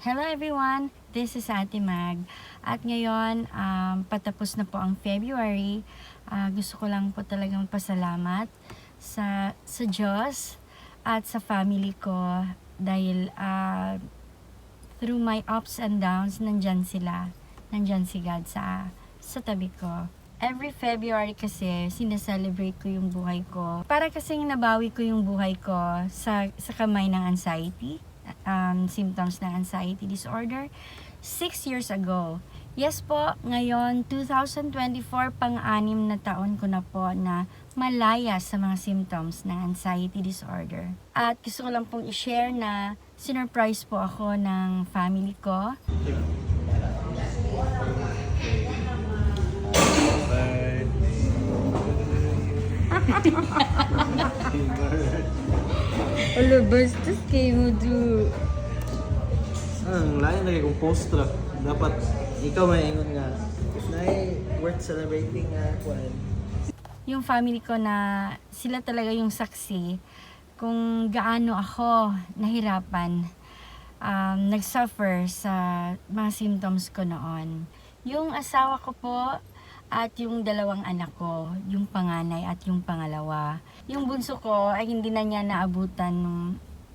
Hello everyone! This is Ate Mag. At ngayon, um, patapos na po ang February. Ah, gusto ko lang po talagang pasalamat sa, sa Diyos at sa family ko dahil ah, through my ups and downs, nandyan sila. Nandyan si God sa, sa tabi ko. Every February kasi, sineselebrate ko yung buhay ko. Para kasing nabawi ko yung buhay ko sa, sa kamay ng anxiety um, symptoms ng anxiety disorder six years ago. Yes po, ngayon 2024 pang-anim na taon ko na po na malaya sa mga symptoms ng anxiety disorder. At gusto ko lang pong i-share na sinurprise po ako ng family ko. Alo, bastos kayo mo do. Ang lain lagi kong postra. Dapat ikaw may ingon nga. Na worth celebrating nga kwan. Yung family ko na sila talaga yung saksi kung gaano ako nahirapan um, nag-suffer sa mga symptoms ko noon. Yung asawa ko po at yung dalawang anak ko, yung panganay at yung pangalawa. Yung bunso ko ay hindi na niya naabutan nung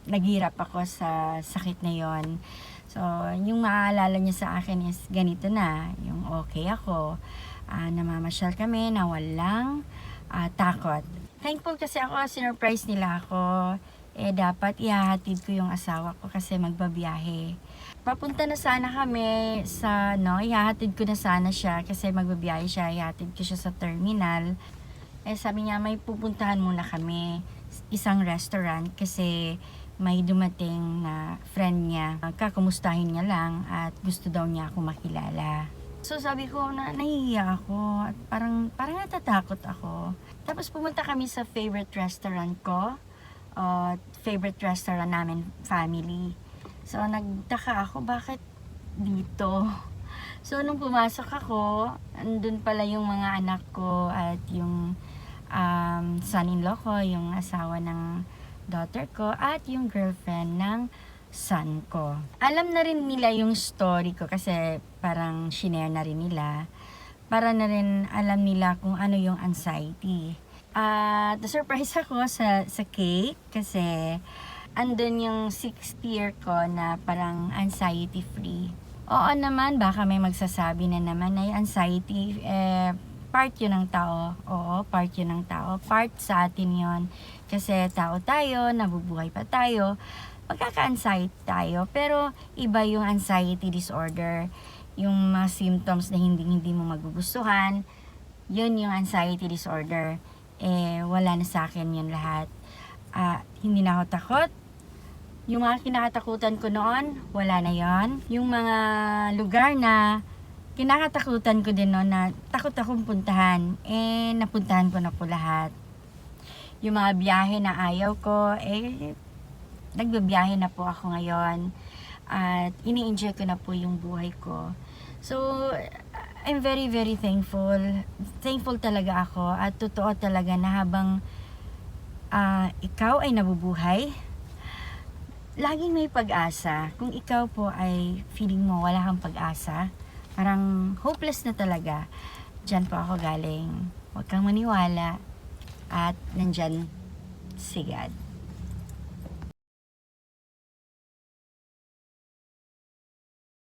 naghirap ako sa sakit na yon. So, yung maaalala niya sa akin is ganito na, yung okay ako, ah, namamasyal kami na walang ah, takot. Thankful kasi ako, sinurprise nila ako. Eh, dapat ihahatid ko yung asawa ko kasi magbabiyahe. Papunta na sana kami sa, no, ihahatid ko na sana siya kasi magbabiyahe siya, ihahatid ko siya sa terminal. Eh, sabi niya, may pupuntahan muna kami, isang restaurant kasi may dumating na friend niya. Kakumustahin niya lang at gusto daw niya ako makilala. So sabi ko na nahihiya ako at parang, parang natatakot ako. Tapos pumunta kami sa favorite restaurant ko. Uh, favorite restaurant namin, family. So nagtaka ako, bakit dito? So nung pumasok ako, andun pala yung mga anak ko at yung um, son-in-law ko, yung asawa ng daughter ko at yung girlfriend ng son ko. Alam na rin nila yung story ko kasi parang shinare na rin nila. Para na rin alam nila kung ano yung anxiety. At na-surprise ako sa, sa cake kasi andun yung 6th year ko na parang anxiety free. Oo naman, baka may magsasabi na naman na yung anxiety, eh, part yun ng tao. Oo, part yun ng tao. Part sa atin yon Kasi tao tayo, nabubuhay pa tayo. Magkaka-anxiety tayo. Pero iba yung anxiety disorder. Yung mga symptoms na hindi hindi mo magugustuhan. Yun yung anxiety disorder. Eh, wala na sa akin yun lahat. Ah, hindi na ako takot. Yung mga kinakatakutan ko noon, wala na yon. Yung mga lugar na kinakatakutan ko din noon na takot akong puntahan, eh napuntahan ko na po lahat. Yung mga biyahe na ayaw ko, eh nagbibiyahe na po ako ngayon. At ini-enjoy ko na po yung buhay ko. So, I'm very, very thankful. Thankful talaga ako at totoo talaga na habang ah, ikaw ay nabubuhay, laging may pag-asa. Kung ikaw po ay feeling mo wala kang pag-asa, parang hopeless na talaga, dyan po ako galing. Huwag kang maniwala at nandyan si God.